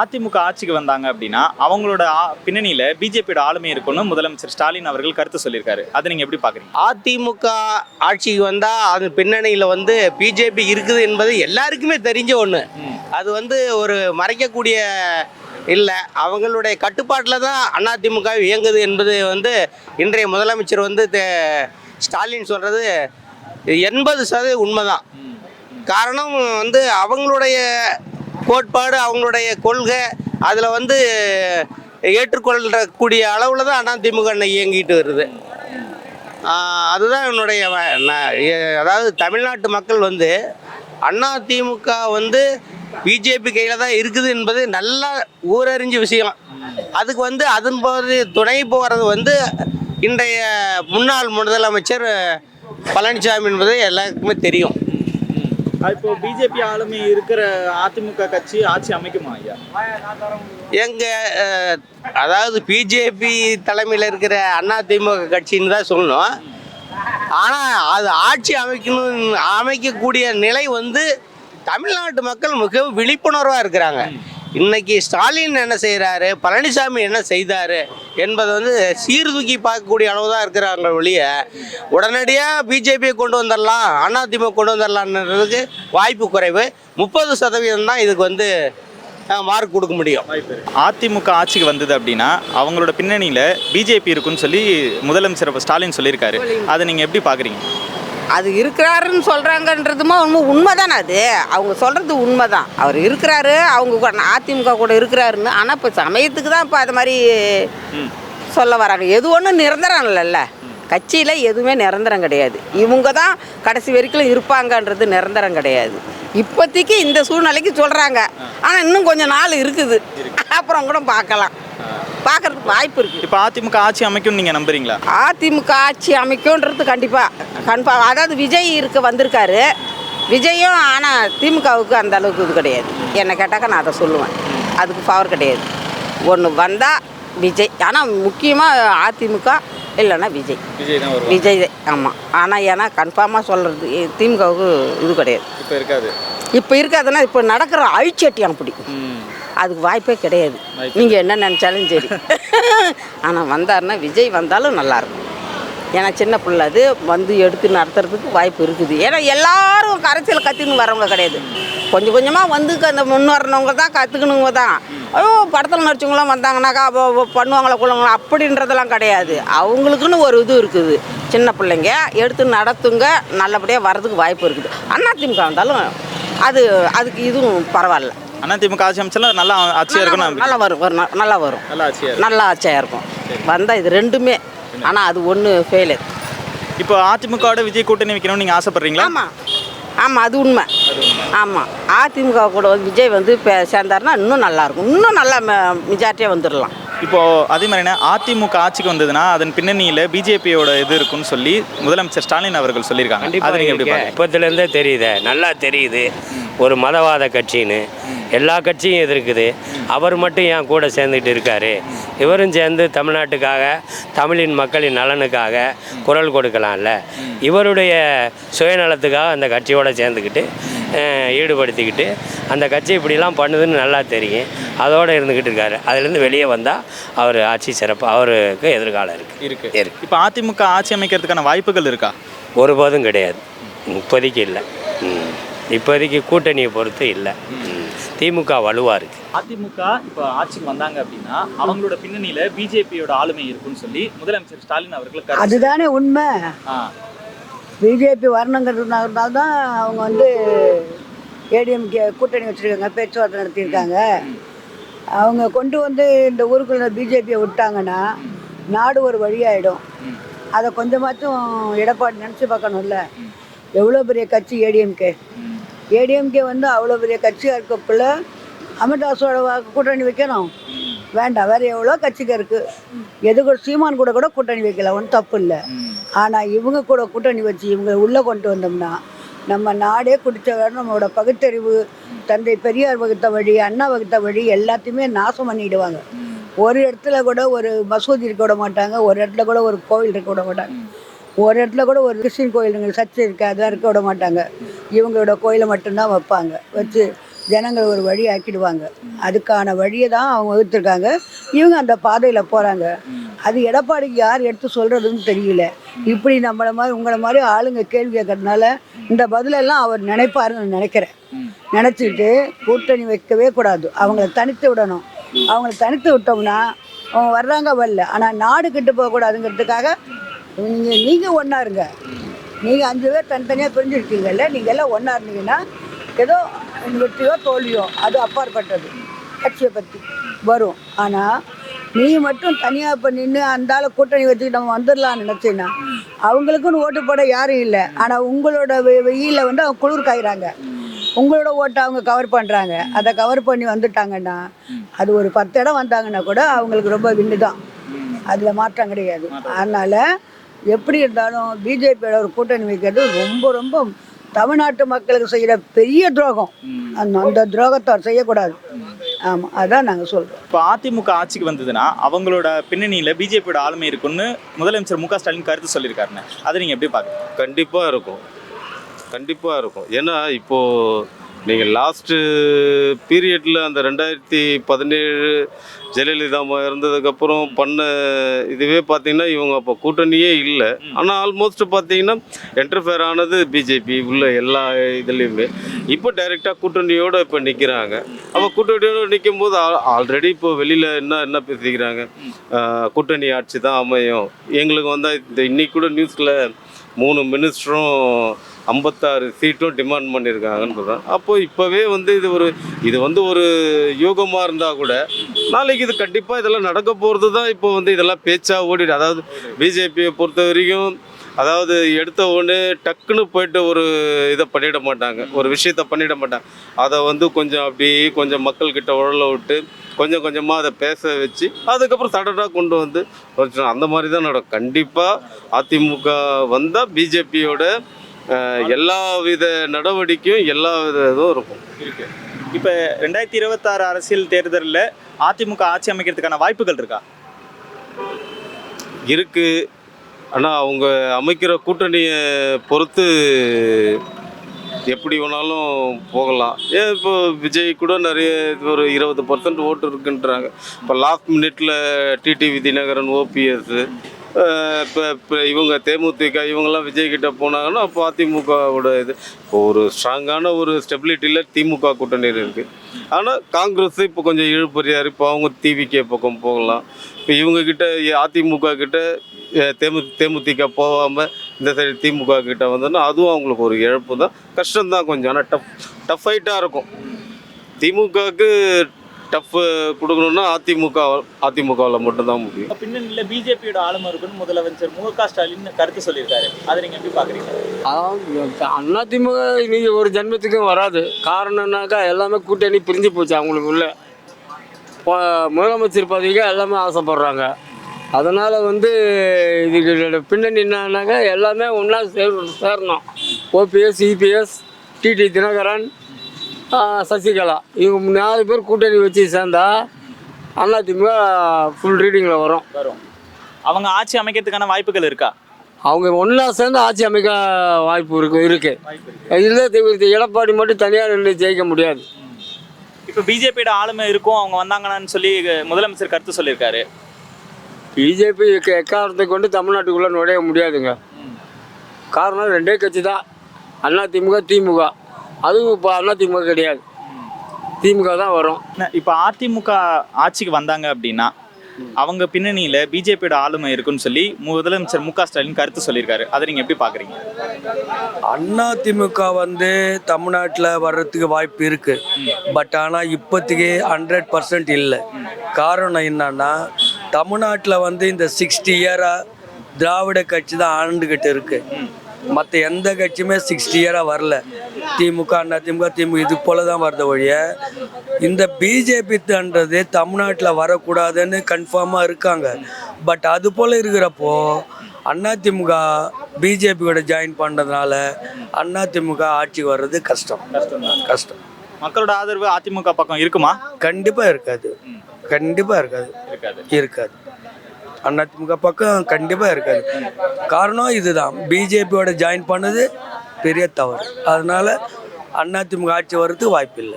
அதிமுக ஆட்சிக்கு வந்தாங்க அப்படின்னா அவங்களோட பின்னணியில பிஜேபியோட ஆளுமை இருக்கும்னு முதலமைச்சர் ஸ்டாலின் அவர்கள் கருத்து சொல்லியிருக்காரு. அதை நீங்க எப்படி பாக்குறீங்க? அதிமுக ஆட்சிக்கு வந்தால் அது பின்னணியில் வந்து பிஜேபி இருக்குது என்பது எல்லாருக்குமே தெரிஞ்ச ஒன்று அது வந்து ஒரு மறைக்கக்கூடிய இல்லை. அவங்களுடைய கட்டுப்பாட்டில் தான் அதிமுக இயங்குது என்பது வந்து இன்றைய முதலமைச்சர் வந்து ஸ்டாலின் சொல்கிறது எண்பது சதவீதம் உண்மைதான். காரணம் வந்து அவங்களுடைய கோட்பாடு அவங்களுடைய கொள்கை அதில் வந்து ஏற்றுக்கொள்ளக்கூடிய அளவில் தான் அண்ணா திமுக அண்ணன் இயங்கிட்டு வருது. அதுதான் என்னுடைய அதாவது தமிழ்நாட்டு மக்கள் வந்து அண்ணா திமுக வந்து பிஜேபி கையில் தான் இருக்குது என்பது நல்லா ஊரறிஞ்ச விஷயம். அதுக்கு வந்து அதன் போது துணை போகிறது வந்து இன்றைய முன்னாள் முதலமைச்சர் பழனிசாமி என்பது எல்லாருக்குமே தெரியும். இப்போ பிஜேபி ஆளுமை இருக்கிற அதிமுக கட்சி ஆட்சி அமைக்குமா ஐயா? எங்க அதாவது பிஜேபி தலைமையில் இருக்கிற அண்ணா திமுக கட்சின்னு தான் சொல்லணும். ஆனால் அது ஆட்சி அமைக்கணும் அமைக்கக்கூடிய நிலை வந்து தமிழ்நாட்டு மக்கள் மிகவும் விழிப்புணர்வாக இருக்கிறாங்க. இன்னைக்கு ஸ்டாலின் என்ன செய்கிறாரு பழனிசாமி என்ன செய்தார்? என்பதை வந்து சீர்தூக்கி பார்க்கக்கூடிய அளவு தான் இருக்கிறாங்க ஒழிய உடனடியாக பிஜேபியை கொண்டு வந்துடலாம் அதிமுக கொண்டு வந்துடலான்றதுக்கு வாய்ப்பு குறைவு. முப்பது சதவீதம் தான் இதுக்கு வந்து மார்க் கொடுக்க முடியும். அதிமுக ஆட்சிக்கு வந்தது அப்படின்னா அவங்களோட பின்னணியில் பிஜேபி இருக்குன்னு சொல்லி முதலமைச்சர் ஸ்டாலின் சொல்லியிருக்காரு. அதை நீங்கள் எப்படி பார்க்குறீங்க அது இருக்கிறாருன்னு சொல்கிறாங்கன்றதுமா உண்மை உண்மை தானே அது? அவங்க சொல்கிறது உண்மை தான் அவர் இருக்கிறாரு அவங்க கூட அதிமுக கூட இருக்கிறாருன்னு. ஆனால் இப்போ சமயத்துக்கு தான் இப்போ அது மாதிரி சொல்ல வராங்க. எது ஒன்றும் நிரந்தரம் இல்லைல்ல. கட்சியில் எதுவுமே நிரந்தரம் கிடையாது. இவங்க தான் கடைசி வரைக்கும் இருப்பாங்கன்றது நிரந்தரம் கிடையாது. இப்போதைக்கு இந்த சூழ்நிலைக்கு சொல்கிறாங்க ஆனால் இன்னும் கொஞ்சம் நாள் இருக்குது. அப்புறம் கூட பார்க்கலாம். பார்க்கறதுக்கு வாய்ப்பு இருக்குது இப்போ அதிமுக ஆட்சி அமைக்கும்னு நீங்க நம்புறீங்களா? அதிமுக ஆட்சி அமைக்கும்ன்றது கண்டிப்பாக கன்ஃபார்ம் அதாவது விஜய் இருக்க வந்திருக்காரு. விஜயும் ஆனால் திமுகவுக்கு அந்த அளவுக்கு இது கிடையாது. என்னை கேட்டாக்கா நான் அதை சொல்லுவேன். அதுக்கு பவர் கிடையாது. ஒன்று வந்தால் விஜய் ஆனால் முக்கியமாக அதிமுக இல்லைன்னா விஜய். விஜய் தான் விஜய் ஆமாம் ஆனால் ஏன்னா கன்ஃபார்மாக சொல்கிறது திமுகவுக்கு இது கிடையாது. இப்போ இருக்காது. இப்போ இருக்காதுன்னா இப்போ நடக்கிற அழிச்சட்டி ம். அதுக்கு வாய்ப்பே கிடையாது. நீங்கள் என்ன நினச்சாலும் சரி. ஆனால் வந்தாருன்னா விஜய் வந்தாலும் நல்லாயிருக்கும் ஏன்னா சின்ன பிள்ளை அது வந்து எடுத்து நடத்துறதுக்கு வாய்ப்பு இருக்குது. ஏன்னா எல்லாரும் அரசியல் கற்றுன்னு வரவங்க கிடையாது. கொஞ்சம் கொஞ்சமாக வந்து அந்த முன்னேறினவங்க தான் கற்றுக்கணுங்க தான். ஐயோ படத்தில் நடிச்சவங்களாம் வந்தாங்கனாக்கா பண்ணுவாங்களா கொள்ளுங்களா அப்படின்றதெல்லாம் கிடையாது. அவங்களுக்குன்னு ஒரு இது இருக்குது. சின்ன பிள்ளைங்க எடுத்து நடத்துங்க நல்லபடியாக வர்றதுக்கு வாய்ப்பு இருக்குது. அதிமுக வந்தாலும் அது அதுக்கு இதுவும் பரவாயில்ல. அதிமுக ஆட்சி அமைச்சாலும் நல்லா ஆட்சியா இருக்கணும் நம்புறீங்க. நல்லா வரும் வரும் நல்லா வரும். நல்லா ஆட்சியா இருக்கும் நல்லா ஆட்சியாக இருக்கும். வந்தால் இது ரெண்டுமே. ஆனால் அது ஒன்று ஃபெயிலு இப்போ அதிமுகவோட விஜய் கூட்டணி வைக்கணும்னு நீங்க ஆசைப்படுறீங்களா? ஆமாம் ஆமாம் அது உண்மை. ஆமாம் அதிமுக கூட வந்து விஜய் வந்து இப்போ சேர்ந்தாருன்னா இன்னும் நல்லாயிருக்கும் இன்னும் நல்லா மெஜாரிட்டியாக வந்துடலாம் இப்போ அதே மாதிரி என்ன அதிமுக ஆட்சிக்கு வந்ததுன்னா அதன் பின்னணியில பிஜேபியோட இது இருக்குன்னு சொல்லி முதலமைச்சர் ஸ்டாலின் அவர்கள் சொல்லியிருக்காங்க. அதை நீங்க எப்படி பாக்குறீங்க இப்போத்துலேருந்தே தெரியுதே. நல்லா தெரியுது. ஒரு மதவாத கட்சின்னு. எல்லா கட்சியும் எதிர்க்குது. அவர் மட்டும் ஏன் கூட சேர்ந்துக்கிட்டு இருக்காரு. இவரும் சேர்ந்து தமிழ்நாட்டுக்காக தமிழின் மக்களின் நலனுக்காக குரல் கொடுக்கலாம்ல. இவருடைய சுயநலத்துக்காக அந்த கட்சியோட சேர்ந்துக்கிட்டு ஈடுபடுத்திக்கிட்டு அந்த கட்சி இப்படிலாம் பண்ணுதுன்னு நல்லா தெரியும். அதோடு இருந்துக்கிட்டு இருக்காரு. அதுலேருந்து வெளியே வந்தால் அவர் ஆட்சி சிறப்பு அவருக்கு எதிர்காலம் இருக்குது இருக்கு. இருக்கு. இப்போ அதிமுக ஆட்சி அமைக்கிறதுக்கான வாய்ப்புகள் இருக்கா? ஒருபோதும் கிடையாது. இப்போதைக்கு இல்லை. ம். இப்போதைக்கு கூட்டணியை பொறுத்து இல்லை. ம். திமுக வலுவாக இருக்குது அதிமுக இப்போ ஆட்சிக்கு வந்தாங்க அப்படின்னா அவங்களோட பின்னணியில பிஜேபியோட ஆளுமை இருக்குன்னு சொல்லி முதலமைச்சர் ஸ்டாலின் அவர்கள் கருத்து. அதுதானே உண்மை. பிஜேபி வரணுங்கிறதுனால தான் அவங்க வந்து ஏடிஎம்கே கூட்டணி வச்சுருக்காங்க பேச்சுவார்த்தை நடத்தியிருக்காங்க. அவங்க கொண்டு வந்து இந்த ஊருக்குள்ள பிஜேபியை விட்டாங்கன்னா நாடு ஒரு வழியாயிடும். அதை கொஞ்சமாச்சும் எடப்பாடி நினச்சி பார்க்கணும்ல. எவ்வளோ பெரிய கட்சி ஏடிஎம்கே? ஏடிஎம்கே வந்து அவ்வளோ பெரிய கட்சியாக இருக்கக்குள்ள அமிர்தாஸோட கூட்டணி வைக்கணும். வேண்டாம் வேற எவ்வளோ கட்சிங்க இருக்குது எது கூட சீமான் கூட கூட கூட்டணி வைக்கல ஒன்றும் தப்பு இல்லை. ஆனால் இவங்க கூட கூட்டணி வச்சு இவங்க உள்ளே கொண்டு வந்தோம்னா நம்ம நாடே குடிச்ச நம்மளோட பகுத்தறிவு தந்தை பெரியார் வகுத்த வழி அண்ணா வகுத்த வழி எல்லாத்தையுமே நாசம் பண்ணிடுவாங்க. ஒரு இடத்துல கூட ஒரு மசூதி இருக்க விட மாட்டாங்க ஒரு இடத்துல கூட ஒரு கோவில் இருக்க விட மாட்டாங்க. ஒரு இடத்துல கூட ஒரு கிறிஸ்டின் கோயிலுங்கள் சர்ச் இருக்கு அதெல்லாம் இருக்க விட மாட்டாங்க. இவங்களோட கோயிலை மட்டும்தான் வைப்பாங்க. வச்சு ஜனங்கள் ஒரு வழி ஆக்கிடுவாங்க. அதுக்கான வழியை தான் அவங்க வகுத்துருக்காங்க. இவங்க அந்த பாதையில் போகிறாங்க அது எடப்பாடிக்கு யார் எடுத்து சொல்கிறதுன்னு தெரியல. இப்படி நம்மளை மாதிரி உங்களை மாதிரி ஆளுங்க கேள்வி கேட்கறதுனால இந்த பதிலெல்லாம் அவர் நினைப்பாருன்னு நான் நினைக்கிறேன். நினச்சிக்கிட்டு கூட்டணி வைக்கவே கூடாது. அவங்கள தனித்து விடணும். அவங்கள தனித்து விட்டோம்னா அவங்க வர்றாங்க வரல. ஆனால் நாடு கெட்டு போகக்கூடாதுங்கிறதுக்காக நீங்கள் நீங்கள் ஒன்றா இருங்க. நீங்கள் அஞ்சு பேர் தனித்தனியாக பிரிஞ்சிருக்கீங்கல்ல நீங்கள் எல்லாம் ஒன்றா இருந்தீங்கன்னா ஏதோ வெற்றியோ தோல்வியோ அது அப்பாற்பட்டது. கட்சியை பற்றி வரும். ஆனால் நீ மட்டும் தனியாக இப்போ நின்று அந்த ஆளை கூட்டணி வச்சுக்கிட்டு நம்ம வந்துடலாம்னு நினச்சின்னா அவங்களுக்குன்னு ஓட்டு போட யாரும் இல்லை. ஆனால் உங்களோட வெயிலில் வந்து அவங்க குளிர் காய்கிறாங்க உங்களோட ஓட்டை அவங்க கவர் பண்ணுறாங்க அதை கவர் பண்ணி வந்துட்டாங்கன்னா அது ஒரு பத்து இடம் வந்தாங்கன்னா கூட அவங்களுக்கு ரொம்ப வின்னு தான் அதில் மாற்றம் கிடையாது. அதனால் எப்படி இருந்தாலும் பிஜேபியோட ஒரு கூட்டணி வைக்கிறது ரொம்ப ரொம்ப தமிழ்நாட்டு மக்களுக்கு செய்கிற பெரிய துரோகம். அந்த அந்த துரோகத்தை செய்யக்கூடாது. ஆமாம் அதான் நாங்கள் சொல்கிறோம் இப்போ அதிமுக ஆட்சிக்கு வந்ததுன்னா அவங்களோட பின்னணியில் பிஜேபியோட ஆளுமை இருக்குன்னு முதலமைச்சர் மு க ஸ்டாலின் கருத்து சொல்லியிருக்காருன்னு. அதை நீங்கள் எப்படி பார்க்குறீங்க? கண்டிப்பாக இருக்கும். கண்டிப்பாக இருக்கும். ஏன்னா இப்போது நீங்கள் லாஸ்ட்டு பீரியடில் அந்த ரெண்டாயிரத்தி பதினேழு ஜெயலலிதா அம்மா பண்ண இதுவே பார்த்தீங்கன்னா இவங்க அப்போ கூட்டணியே இல்லை. ஆனால் ஆல்மோஸ்ட் பார்த்தீங்கன்னா என்டர்ஃபேர் ஆனது பிஜேபி உள்ள எல்லா இதுலேயுமே. இப்போ டைரெக்டாக கூட்டணியோடு இப்போ நிற்கிறாங்க அப்போ கூட்டணியோடு நிற்கும் போது ஆல்ரெடி இப்போ வெளியில் என்ன என்ன பேசிக்கிறாங்க? கூட்டணி ஆட்சி தான் அமையும். எங்களுக்கு வந்தால் இந்த இன்னைக்கு கூட நியூஸில் மூணு மினிஸ்டரும் ஐம்பத்தாறு சீட்டும் டிமாண்ட் பண்ணியிருக்காங்கன்னு சொல்கிறேன் அப்போ இப்போவே வந்து இது ஒரு இது வந்து ஒரு யோகமாக இருந்தால் கூட நாளைக்கு இது கண்டிப்பாக இதெல்லாம் நடக்க போகிறது தான் இப்போ வந்து இதெல்லாம் பேச்சாக ஓடிடு. அதாவது பிஜேபியை பொறுத்த வரைக்கும் அதாவது எடுத்த உடனே டக்குன்னு போயிட்டு ஒரு இதை பண்ணிட மாட்டாங்க. ஒரு விஷயத்த பண்ணிட மாட்டாங்க. அதை வந்து கொஞ்சம் அப்படியே கொஞ்சம் மக்கள்கிட்ட உழல விட்டு கொஞ்சம் கொஞ்சமாக அதை பேச வச்சு அதுக்கப்புறம் சடனாக கொண்டு வந்து அந்த மாதிரி தான் நடக்கும். கண்டிப்பாக அதிமுக வந்தால் பிஜேபியோட எல்லா வித நடவடிக்கையும் எல்லா வித இதுவும் இருக்கும். இருக்கு. இப்போ ரெண்டாயிரத்தி இருபத்தாறு அரசியல் தேர்தலில் அதிமுக ஆட்சி அமைக்கிறதுக்கான வாய்ப்புகள் இருக்கா? இருக்கு. ஆனால் அவங்க அமைக்கிற கூட்டணியை பொறுத்து எப்படி வேணாலும் போகலாம். ஏன் இப்போ விஜய் கூட நிறைய இது ஒரு இருபது பர்சன்ட் ஓட்டு இருக்குன்றாங்க. இப்போ லாஸ்ட் மினிட்ல டிடிவி தினகரன் ஓபிஎஸ் இப்போ இப்போ இவங்க தேமுதிக இவங்கெல்லாம் விஜய்கிட்ட போனாங்கன்னா அப்போ அதிமுகவோட இது. இப்போ ஒரு ஸ்ட்ராங்கான ஒரு ஸ்டெபிலிட்டியில் திமுக கூட்டணி இருக்குது ஆனால் காங்கிரஸ் இப்போ கொஞ்சம் இழுபறியாக இப்போ அவங்க டிவிகே பக்கம் போகலாம். இப்போ இவங்கக்கிட்ட அதிமுக கிட்ட தேமு தேமுதிக போகாமல் இந்த சைடு திமுக கிட்ட வந்தோன்னா அதுவும் அவங்களுக்கு ஒரு இழப்பு தான் கஷ்டம்தான் கொஞ்சம். ஆனால் டஃப் டஃப் ஃபைட்டாக இருக்கும். திமுகவுக்கு டஃப் கொடுக்கணுன்னா அதிமுக அதிமுகவில் மட்டும்தான் முடியும். பின்னணியில் பிஜேபியோட ஆளுமை இருக்குன்னு முதலமைச்சர் மு க ஸ்டாலின் கருத்து சொல்லியிருக்காரு. அதை நீங்கள் எப்படி பார்க்குறீங்க அதாவது அதிமுக இன்னைக்கு ஒரு ஜென்மத்துக்கும் வராது. காரணம்னாக்கா எல்லாமே கூட்டணி பிரிஞ்சு போச்சு அவங்களுக்குள்ள இப்போ முதலமைச்சர் பதவிக்கு எல்லாமே ஆசைப்படுறாங்க. அதனால் வந்து இதுக்கு பின்னணி என்னன்னாக்கா எல்லாமே ஒன்றா சேர் சேரணும். OPS EPS TT Dhinakaran Sasikala. இவங்க நாலு பேர் கூட்டணி வச்சு சேர்ந்தா அதிமுக ஃபுல் ரீடிங்கில் வரும். வரும். அவங்க ஆட்சி அமைக்கிறதுக்கான வாய்ப்புகள் இருக்கா? அவங்க ஒன்றா சேர்ந்து ஆட்சி அமைக்க வாய்ப்பு இருக்கு இருக்கு. இல்லை எடப்பாடி மட்டும் தனியாக நின்று ஜெயிக்க முடியாது. இப்போ பிஜேபியோட ஆளுமை இருக்கும் அவங்க வந்தாங்கன்னு சொல்லி முதலமைச்சர் கருத்து சொல்லியிருக்காரு. பிஜேபி எக்காரணத்தை கொண்டு தமிழ்நாட்டுக்குள்ளே நுழைய முடியாதுங்க. காரணம் ரெண்டே கட்சி தான். அண்ணா திமுக திமுக. அதுவும் இப்போ அண்ணா திமுக கிடையாது. திமுக தான் வரும். இப்போ அதிமுக ஆட்சிக்கு வந்தாங்க அப்படின்னா அவங்க பின்னணியில் பிஜேபியோட ஆளுமை இருக்குன்னு சொல்லி முதலமைச்சர் மு க ஸ்டாலின் கருத்து சொல்லியிருக்காரு. அதை நீங்கள் எப்படி பார்க்குறீங்க அண்ணா திமுக வந்து தமிழ்நாட்டில் வர்றதுக்கு வாய்ப்பு இருக்கு. பட் ஆனால் இப்போதைக்கு ஹண்ட்ரட் பர்சன்ட் இல்லை. காரணம் என்னன்னா தமிழ்நாட்டில் வந்து இந்த சிக்ஸ்டி இயராக திராவிட கட்சி தான் ஆண்டுகிட்டு இருக்கு. மற்ற எந்த கட்சியுமே சிக்ஸ்டி இயராக வரல. திமுக அண்ணா திமுக திமுக இது போல தான் வருது ஒழிய இந்த பிஜேபின்றது தமிழ்நாட்டில் வரக்கூடாதுன்னு கன்ஃபார்மாக இருக்காங்க. பட் அது போல் இருக்கிறப்போ அதிமுக பிஜேபியோட ஜாயின் பண்ணுறதுனால அதிமுக ஆட்சிக்கு வர்றது கஷ்டம். கஷ்டம். மக்களோட ஆதரவு அதிமுக பக்கம் இருக்குமா? கண்டிப்பாக இருக்காது. கண்டிப்பாக இருக்காது. இருக்காது. இருக்காது. அதிமுக பக்கம் கண்டிப்பாக இருக்காது. காரணம் இதுதான். பிஜேபியோட ஜாயின் பண்ணது பெரிய தவறு. அதனால அதிமுக ஆட்சி வர்றதுக்கு வாய்ப்பு இல்லை